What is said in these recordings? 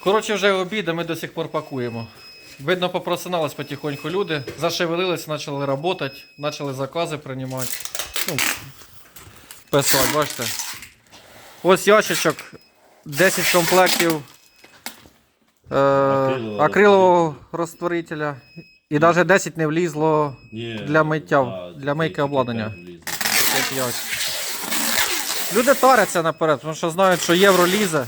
Коротше, вже обід, а ми до сих пор пакуємо. Видно, попросинались потихоньку люди, зашевелились, почали працювати, почали закази приймати. Ну, писати, бачите. Ось ящичок, 10 комплектів е, Акрилового акрилового розтворителя. І навіть 10 не влізло Ні, Для миття, да, для мийки обладнання. Люди таряться наперед, тому що знають, що євро лізе.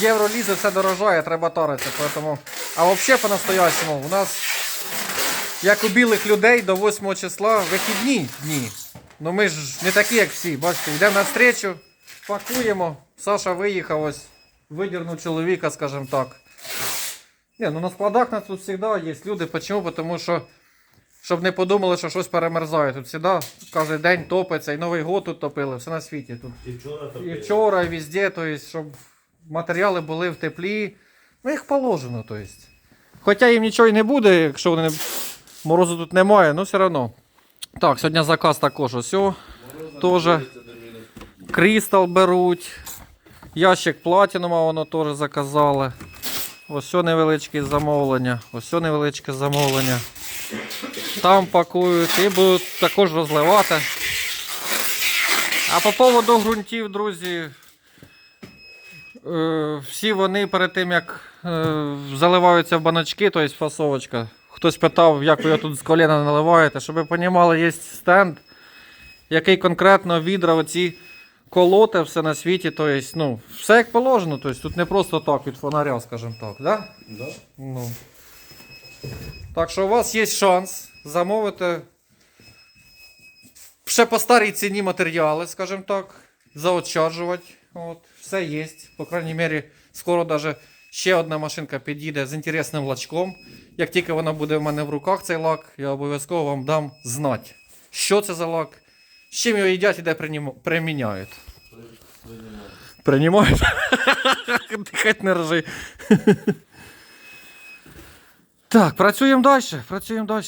Євро лізе, все дорожає, треба таритися. Поэтому... А взагалі по-настоящему у нас, як у білих людей, до 8 числа вихідні дні. Ну ми ж не такі, як всі. Бачите, йдемо на встречу, пакуємо. Саша виїхав ось, видірнув чоловіка, скажімо так. Ні, ну на складах нас тут завжди є люди. Почему? Тому що щоб не подумали, що щось перемерзає. Тут завжди кожен день топиться, і Новий год тут топили, все на світі. Тут І вчора і вчора, і везде, то есть, щоб матеріали були в теплі. Ну, їх положено, то есть. Хоча їм нічого і не буде, якщо вони морозу тут немає, але все одно. Так, сьогодні заказ також ось. Теж. Крістал беруть. Ящик платінума воно теж заказали. Ось все невеличке замовлення. Ось невеличке замовлення. Там пакують і будуть також розливати. А по поводу ґрунтів, друзі, всі вони перед тим, як е, заливаються в баночки, тобто фасовочка. Хтось питав, як ви його тут з коліна наливаєте. Щоб ви розуміли, є стенд, який конкретно відра оці колоте все на світі. Тобто, ну, все як положено. Тобто, тут не просто так від фонаря, скажімо так. Да? Да? Ну. Так що у вас є шанс замовити ще по старій ціні матеріали, скажімо так, заощаджувати. От, все є. По крайній мірі, скоро даже ще одна машинка підійде з інтересним лачком. Як тільки вона буде в мене в руках, цей лак, я обов'язково вам дам знати, що це за лак, з чим його їдять і де приміняють. Приймають? Дихать не ржи. Так, працюємо далі, працюємо далі.